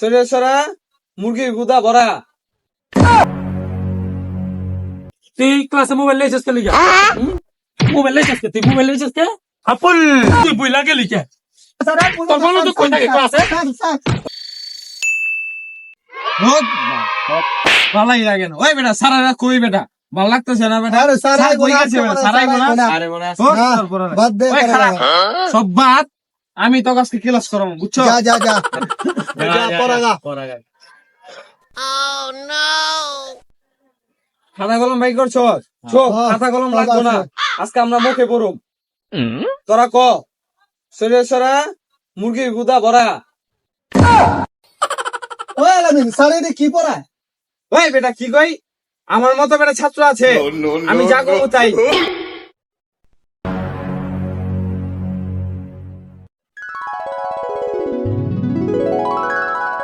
সরা মুরগির গুদা ভরা। তুই ক্লাসে মোবাইল লেছিস কে লিখা মোবাইল লেছিস কে? তুই মোবাইল লেছিস কে? আপল তুই বইলা কে? লিখা তোর তো কোন ক্লাসে? ভালোই লাগে না। ওই বেটা সারা রাত কই বেটা? ভালো লাগতেছে না বেটা? আরে স্যার কই আইগো গেছে বেটা সারাই না। আরে মনে আছে। বাদ দে। সব বাদ। আমি তো আজকে ক্লাস করাম বুঝছ? যা যা যা। যা পড়া গা। খাতা কলম ভাই করছ? ছো হ্যাঁ, খাতা কলম লাগবো না। আজকে আমরা মুখে পড়ুম। তোরা ক? শরীরে সরা মুরগির গুদা ভরা। ওই আলামিন স্যার এটা কি পড়ায়? ওই বেটা কি কই? আমার মতো বেটা ছাত্র আছে। আমি যা করব তাই।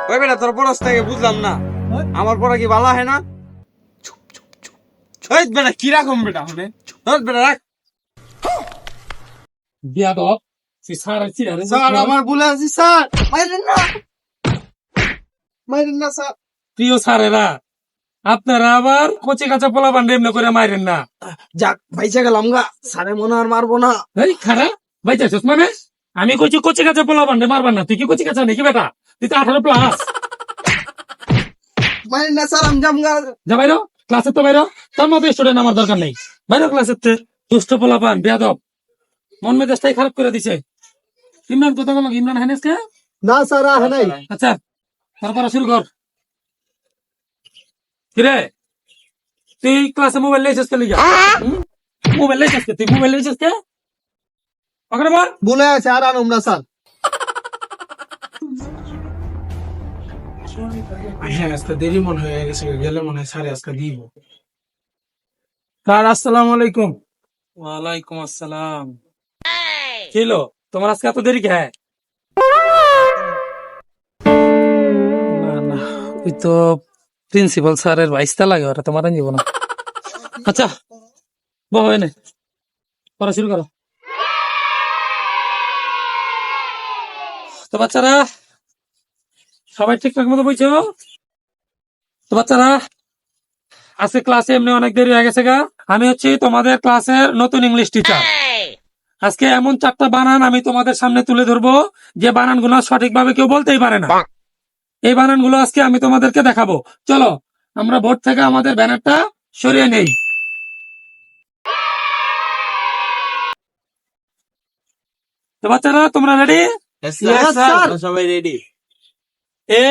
ওই বেটা তোর পড়াস থেকে বুঝলাম না। আমার পড়া কি ভালো হয় না? ওই বেটা কীরকম বেটা হলে ওই বেটা রাখ। বিয়া তুই সারা স্যার আমার ভুলে আছি স্যার। মাইরেন না। মাইরেন না স্যার। প্রিয় স্যারেরা আপনারা আবার কচি কাঁচা পোলা বান্ডে এমনি করে মারেন না। যাক ভাইসা গেলাম গা। স্যারে মনে আর মারবো না। এই খারা যাইছিস মানে? আমি কইছি কচি কাঁচা পোলা বান্ডে মারবার না। তুই কি কচি কাঁচা নাকি বেটা? তুই তো আঠারো প্লাস মাইরেন না স্যার আমি যাম গা। যা বাইরো ক্লাসে তো বাইরো। তোর মতো স্টুডেন্ট আমার দরকার নেই। বাইরো ক্লাসের তে। দুষ্ট বেয়াদব। মন মেজাজটাই খারাপ করে দিছে। ইমরান কথা বলো ইমরান হানেস কে না স্যার আহে নাই। আচ্ছা তারপর শুরু কর। কিরে? তুই ক্লাসে মোবাইল লেছিস কে লিগা? মোবাইল লেছিস কে তুই মোবাইল লেছিস কে ওখানে বল। বলে আছে আর আনুম না স্যার। হ্যাঁ আজকে দেরি মনে হয়ে গেছে গেলে মনে হয় আজকে দিব। স্যার আসসালামু আলাইকুম। ওয়ালাইকুম আসসালাম। কিলো তোমার আজকে এত দেরি কে? না তো প্রিন্সিপাল স্যারের বাইশটা লাগে ওরা তোমার আনজিব না। আচ্ছা বহ এনে পড়া শুরু করো। তো বাচ্চারা সবাই ঠিকঠাক মতো বইছো? তো বাচ্চারা আজকে ক্লাসে এমনি অনেক দেরি হয়ে গেছে গা। আমি হচ্ছি তোমাদের ক্লাসের নতুন ইংলিশ টিচার আজকে এমন চারটা বানান আমি তোমাদের সামনে তুলে ধরবো যে বানানগুলো সঠিকভাবে কেউ বলতেই পারে না। এই বানানগুলো আজকে আমি তোমাদেরকে দেখাবো। চলো আমরা বোর্ড থেকে আমাদের ব্যানারটা সরিয়ে নেই। তো বাচ্চারা তোমরা রেডি সবাই ready A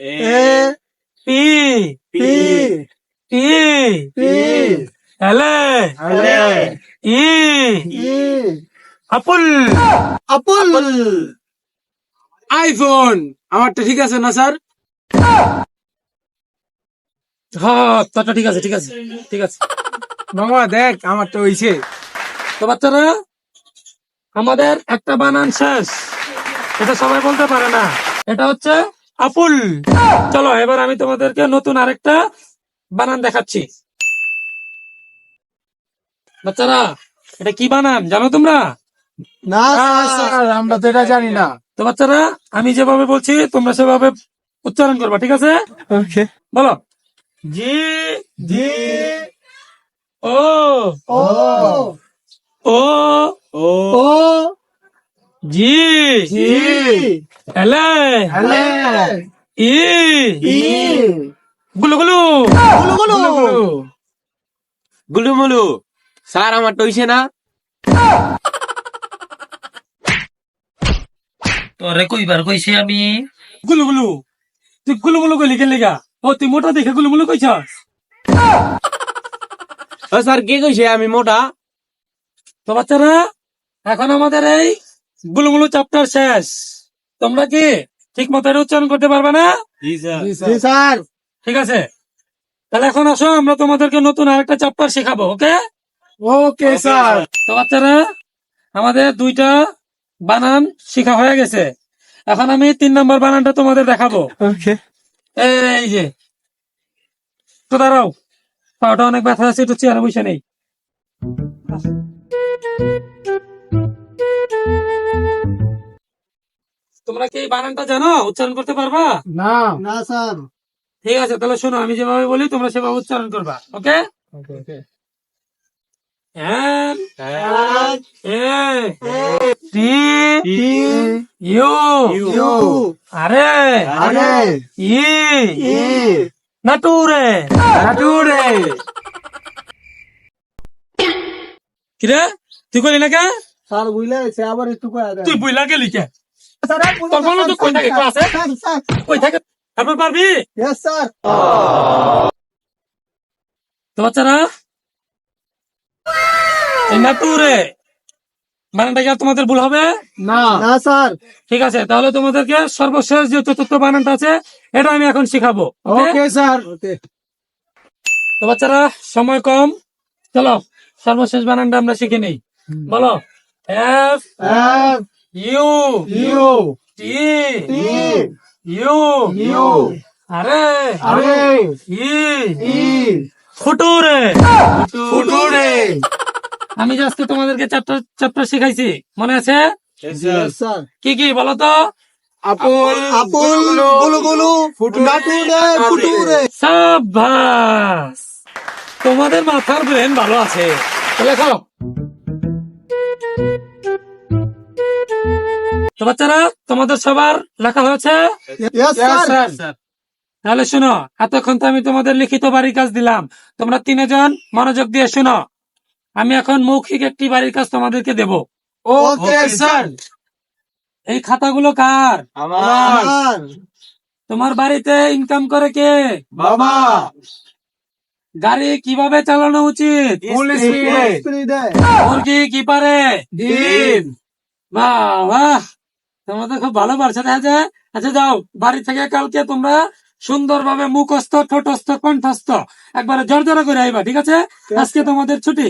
A P P T P L L E E apple. Apple. IPhone আমারটা ঠিক আছে না স্যার? হ্যাঁ তোরটা ঠিক আছে ঠিক আছে ঠিক আছে। মামা দেখ আমারটা হইছে। তো বাচ্চারা আমাদের একটা বানান শেষ। এটা সবাই বলতে পারে না। এটা হচ্ছে আপুল চলো এবার আমি তোমাদেরকে নতুন আরেকটা বানান দেখাচ্ছি। বাচ্চারা এটা কি বানান জানো তোমরা? না স্যার আমরা তো এটা জানি না। তো বাচ্চারা আমি যেভাবে বলছি তোমরা সেভাবে উচ্চারণ করবা ঠিক আছে? ওকে। বলো। জি জি ও ও ও ও ও জি জি। এলে। এলে। ই। ই। গুলু গুলু গুলো গুলো গুলু মুলু স্যার আমারটা হইছে না। তোরে কইবার কইছি আমি। গুলু গুলু তুই গুলু মুলু কইলি কেন লেগা? ও তুই মোটা দেখে গুলু মুলু কইছস? ও স্যার কে কইছে আমি মোটা? তো বাচ্চারা এখন আমাদের এই গুলু মুলু চ্যাপ্টার শেষ। তোমরা কি ঠিক মতো এটা উচ্চারণ করতে পারবে না? স্যার। ঠিক আছে। তাহলে এখন আসো আমরা তোমাদেরকে নতুন আরেকটা চ্যাপ্টার শেখাবো ওকে? Okay sir. তো বাচ্চারা আমাদের দুইটা বানান শেখা হয়ে গেছে। এখন আমি তিন নম্বর বানানটা তোমাদের দেখাবো। এই যে তো দাঁড়াও। পাওটা অনেক ব্যথা আছে একটু চেয়ারে বসে নেই। তোমরা কি এই বানানটা জানো? উচ্চারণ করতে পারবা? না। না স্যার। ঠিক আছে তাহলে শোনো আমি যেভাবে বলি তোমরা সেভাবে উচ্চারণ করবা okay? M A T U U. R R E ই নাটুরে নাটুরে। কিরে তুই কইলি না কে স্যার বুঝলে সে আবার একটু কয়ে তুই বুইলা গেলি কে? পারবি? তো বাচ্চারা নাটুরে বানানটা কি তোমাদের ভুল হবে? না। না স্যার। ঠিক আছে তাহলে তোমাদেরকে সর্বশেষ যে চতুর্থ বানানটা আছে এটা আমি এখন শিখাবো ওকে? স্যার। তো বাচ্চারা সময় কম। চলো সর্বশেষ বানানটা আমরা শিখে নেই। বলো। F F U. U. T. T. U. U. R. R. E. ই। ফুটুরে। ফুটুরে। আমি আজকে তোমাদেরকে চ্যাপ্টার চ্যাপ্টার শিখাইছি মনে আছে? কি কি বলো তো? আপন আপন গুলু গুলু নাটুরে ফুটুরে। সাবাস তোমাদের মাথার ব্রেন ভালো আছে। তো লেখো। তো বাচ্চারা তোমাদের সবার লেখা হয়েছে? তাহলে শোনো এতক্ষণ তো আমি তোমাদের লিখিত বাড়ির কাজ দিলাম। তোমরা তিনজন মনোযোগ দিয়ে শোনো। আমি এখন মৌখিক একটি বাড়ির কাজ তোমাদেরকে দেব। ওকে স্যার এই খাতাগুলো কার? আমার। তোমার বাড়িতে ইনকাম করে কে? বাবা। গাড়ি কীভাবে চালানো উচিত? মুরগি কি পারে? ডিম। বাহ বাহ তোমাদের খুব ভালো পারছ দেখা যায় আচ্ছা যাও বাড়ি থেকে কালকে তোমরা সুন্দরভাবে মুখস্থ ঠোঁটস্থ কণ্ঠস্থ একবারে জর্জরা করে আইবা ঠিক আছে। আজকে তোমাদের ছুটি।